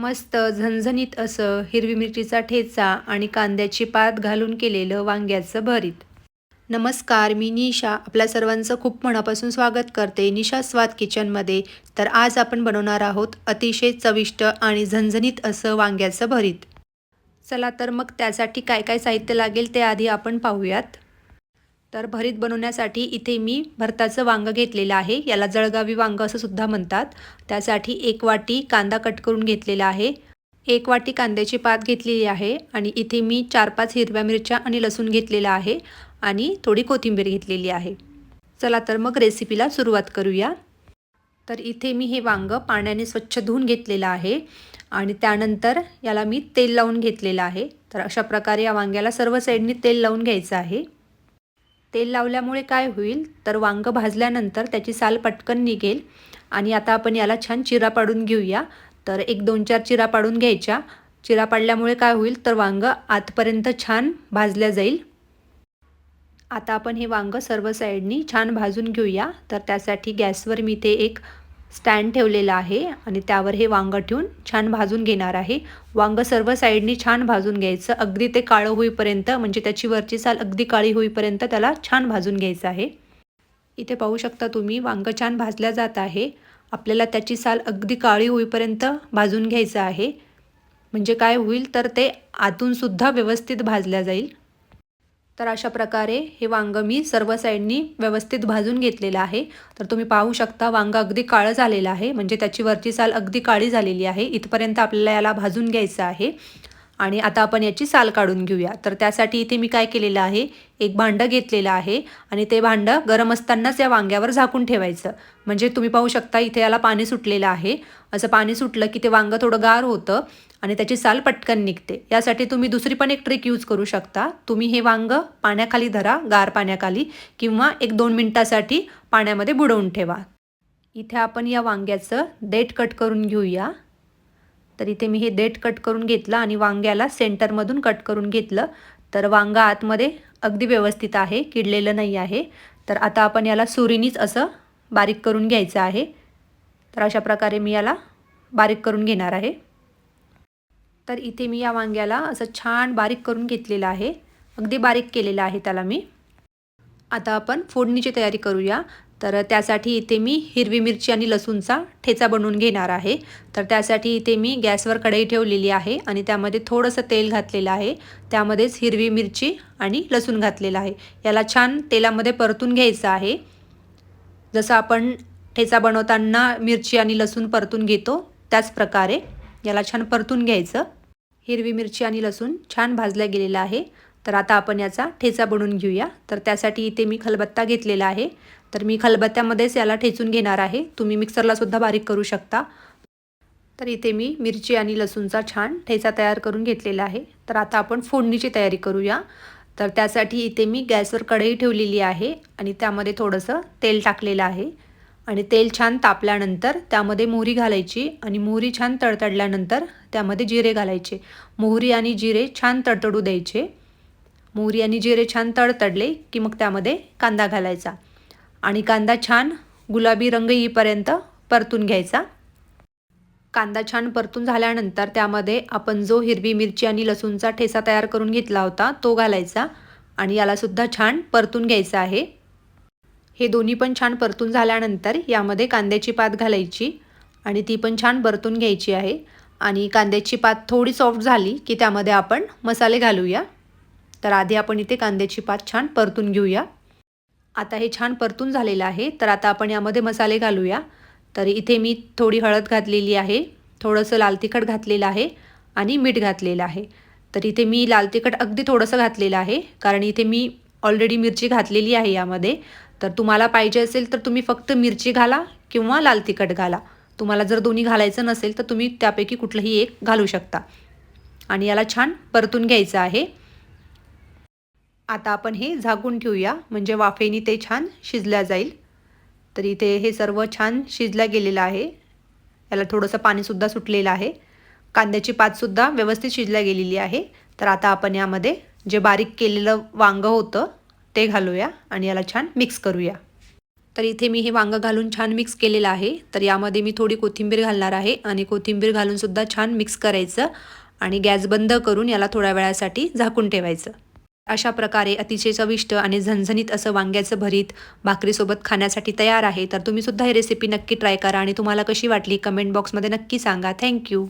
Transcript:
मस्त झणझणीत असं हिरवी मिरचीचा ठेचा आणि कांद्याची पात घालून केलेलं वांग्याचं भरीत. नमस्कार मी निशा. आपल्या सर्वांचं खूप मनापासून स्वागत करते निशा स्वाद किचनमध्ये. तर आज आपण बनवणार आहोत अतिशय चविष्ट आणि झणझणीत असं वांग्याचं भरीत. चला तर मग त्यासाठी काय काय साहित्य लागेल ते आधी आपण पाहूयात. तर भरीत बनवण्यासाठी इथे मी भरताचं वांगं घेतलेलं आहे. याला जळगावी वांगं असं सुद्धा म्हणतात. त्यासाठी एक वाटी कांदा कट करून घेतलेला आहे. एक वाटी कांद्याची पात घेतलेली आहे आणि इथे मी चार पाच हिरव्या मिरच्या आणि लसूण घेतलेला आहे आणि थोडी कोथिंबीर घेतलेली आहे. चला तर मग रेसिपीला सुरुवात करूया. तर इथे मी हे वांगं पाण्याने स्वच्छ धुवून घेतलेलं आहे आणि त्यानंतर याला मी तेल लावून घेतलेलं आहे. तर अशा प्रकारे या वांग्याला सर्व साईडनी तेल लावून घ्यायचं आहे. तेल लावल्यामुळे काय होईल? तर वांगं भाजल्यानंतर त्याची साल पटकन निघेल. आणि आता आपण याला छान चिरा पाडून घेऊया. तर एक दोन चार चिरा पाडून घ्यायच्या. चिरा पाडल्यामुळे काय होईल? तर वांगं आतपर्यंत छान भाजल्या जाईल. आता आपण हे वांगं सर्व साईडनी छान भाजून घेऊया. तर त्यासाठी गॅसवर मी ते एक स्टँड ठेवलेला आहे आणि त्यावर हे वांगं ठेवून छान भाजून घेणार आहे. वांगं सर्व साईडनी छान भाजून घ्यायचं. अगदी ते काळं होईपर्यंत म्हणजे त्याची वरची साल अगदी काळी होईपर्यंत त्याला छान भाजून घ्यायचं आहे. इथे पाहू शकता तुम्ही वांगं छान भाजल्या जात आहे. आपल्याला त्याची साल अगदी काळी होईपर्यंत भाजून घ्यायचं आहे. म्हणजे काय होईल तर ते आतूनसुद्धा व्यवस्थित भाजल्या जाईल. तर अशा प्रकारे हे वांगं मी सर्व साईडनी व्यवस्थित भाजून घेतलेलं आहे. तर तुम्ही पाहू शकता वांगं अगदी काळं झालेलं आहे. म्हणजे त्याची वरची साल अगदी काळी झालेली आहे. इथपर्यंत आपल्याला याला भाजून घ्यायचं आहे. आणि आता आपण याची साल काढून घेऊया. तर त्यासाठी इथे मी काय केलेलं आहे? एक भांडं घेतलेलं आहे आणि ते भांडं गरम असतानाच या वांग्यावर झाकून ठेवायचं. म्हणजे तुम्ही पाहू शकता इथे याला पाणी सुटलेलं आहे. असं पाणी सुटलं की ते वांगं थोडं गार होतं आणि त्याची साल पटकन निघते. यासाठी तुम्ही दुसरी पण एक ट्रिक यूज करू शकता. तुम्ही हे वांगं पाण्याखाली धरा गार पाण्याखाली किंवा एक दोन मिनटासाठी पाण्यामध्ये बुडवून ठेवा. इथे आपण या वांग्याचं देठ कट करून घेऊया. तर इथे मी हे देठ कट करून घेतलं आणि वांग्याला सेंटरमधून कट करून घेतलं. तर वांगा आतमध्ये अगदी व्यवस्थित आहे किडलेलं नाही आहे. तर आता आपण याला सुरीनीच असं बारीक करून घ्यायचं आहे. तर अशा प्रकारे मी याला बारीक करून घेणार आहे. तर इथे मी या वांग्याला असं छान बारीक करून घेतलेलं आहे. अगदी बारीक केलेलं आहे त्याला मी. आता आपण फोडणीची तयारी करूया. तर त्यासाठी इथे मी हिरवी मिरची आणि लसूणचा ठेचा बनवून घेणार आहे. तर त्यासाठी इथे मी गॅसवर कढई ठेवलेली आहे आणि त्यामध्ये थोडंसं तेल घातलेलं आहे. त्यामध्येच हिरवी मिरची आणि लसूण घातलेलं आहे. याला छान तेलामध्ये परतून घ्यायचं आहे. जसं आपण ठेचा बनवताना मिरची आणि लसूण परतून घेतो त्याच प्रकारे याला छान परतून घ्यायचं. हिरवी मिरची आणि लसूण छान भाजल्या गेलेलं आहे. तर आता आपण याचा ठेचा बनवून घेऊया. तर त्यासाठी इथे मी खलबत्ता घेतलेला आहे. तर मी खलबत्त्यामध्येच याला ठेचून घेणार आहे. तुम्ही मिक्सरलासुद्धा बारीक करू शकता. तर इथे मी मिरची आणि लसूणचा छान ठेचा तयार करून घेतलेला आहे. तर आता आपण फोडणीची तयारी करूया. तर त्यासाठी इथे मी गॅसवर कढई ठेवलेली आहे आणि त्यामध्ये थोडंसं तेल टाकलेलं आहे. आणि तेल छान तापल्यानंतर त्यामध्ये मोहरी घालायची आणि मोहरी छान तडतडल्यानंतर त्यामध्ये जिरे घालायचे. मोहरी आणि जिरे छान तडतडू द्यायचे. मोहरी आणि जिरे छान तडतडले की मग त्यामध्ये कांदा घालायचा. आणि कांदा छान गुलाबी रंग येईपर्यंत परतून घ्यायचा. कांदा छान परतून झाल्यानंतर त्यामध्ये आपण जो हिरवी मिरची आणि लसूणचा ठेसा तयार करून घेतला होता तो घालायचा. आणि यालासुद्धा छान परतून घ्यायचा आहे. हे दोन्ही पण छान परतून झाल्यानंतर यामध्ये कांद्याची पात घालायची आणि ती पण छान परतून घ्यायची आहे. आणि कांद्याची पात थोडी सॉफ्ट झाली की त्यामध्ये आपण मसाले घालूया. तर आधी आपण इथे कांद्याची पात छान परतून घेऊया. आता हे छान परतून झालेलं आहे तर आता आपण यामध्ये मसाले घालूया. तर इथे मी थोडी हळद घातलेली आहे थोडंसं लाल तिखट घातलेलं आहे आणि मीठ घातलेलं आहे. तर इथे मी लाल तिखट अगदी थोडंसं घातलेलं आहे कारण इथे मी ऑलरेडी मिरची घातलेली आहे यामध्ये. तर तुम्हाला पाहिजे असेल तर तुम्ही फक्त मिरची घाला किंवा लाल तिखट घाला. तुम्हाला जर दोन्ही घालायचं नसेल तर तुम्ही त्यापैकी कुठलंही एक घालू शकता. आणि याला छान परतून घ्यायचं आहे. आता आपण हे झाकून ठेवूया. म्हणजे वाफेनी ते छान शिजल्या जाईल. तर इथे हे सर्व छान शिजल्या गेलेलं आहे. याला थोडंसं पाणीसुद्धा सुटलेलं आहे. कांद्याची पातसुद्धा व्यवस्थित शिजल्या गेलेली आहे. तर आता आपण यामध्ये जे बारीक केलेलं वांगं होतं ते घालूया आणि याला छान मिक्स करूया. तर इथे मी हे वांगं घालून छान मिक्स केलेलं आहे. तर यामध्ये मी थोडी कोथिंबीर घालणार आहे आणि कोथिंबीर घालूनसुद्धा छान मिक्स करायचं आणि गॅस बंद करून याला थोड्या वेळासाठी झाकून ठेवायचं. अशा प्रकारे अतिशय चविष्ट आणि झणझणीत असं वांग्याचं भरीत भाकरीसोबत खाण्यासाठी तयार आहे. तर तुम्ही सुद्धा ही रेसिपी नक्की ट्राय करा आणि तुम्हाला कशी वाटली कमेंट बॉक्समध्ये नक्की सांगा. थँक्यू